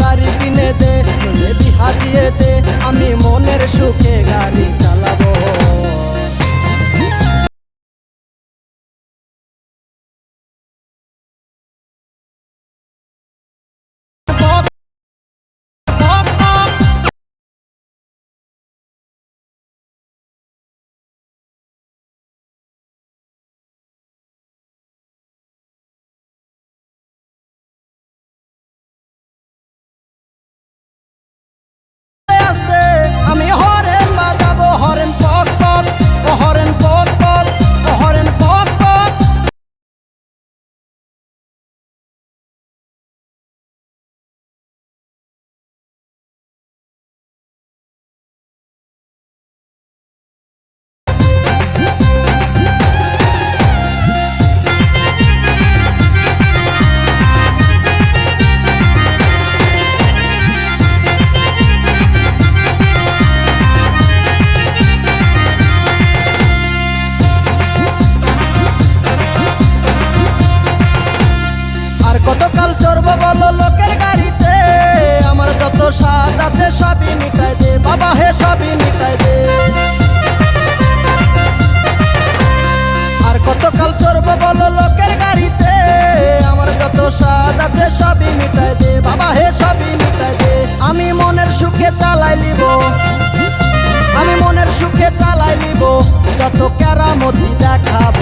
গাড়ি কিনে দে বিহা দিয়ে দে আমি মনের সুখে গাড়ি আছে সবই মিটাই দে, বাবা হে সবই মিটাই দে। আর কতকাল চড়বো বলো লোকের গাড়িতে? আমার যত স্বাদ আছে সবই মিটাই দে, বাবা হে সবই মিটাই দে। আমি মনের সুখে চালাই লিব আমি মনের সুখে চালাই লিব যত কেরামতি দেখাবো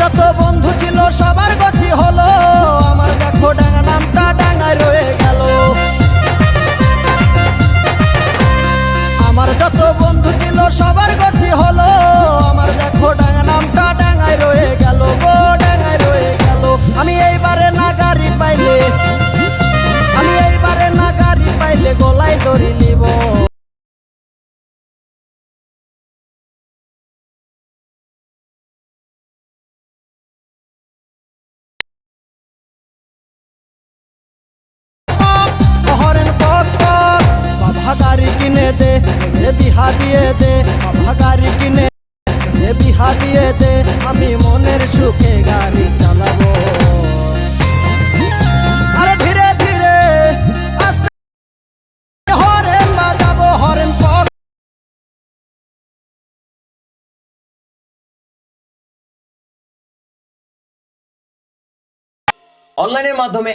যত বন্ধু ছিল সবার গতি কিনে দে বিহা দিয়ে দে বাবা গাড়ি কিনে বিহা দিয়ে দে, আমি মনের সুখে গাড়ি চালাবো। অনলাইনের মাধ্যমে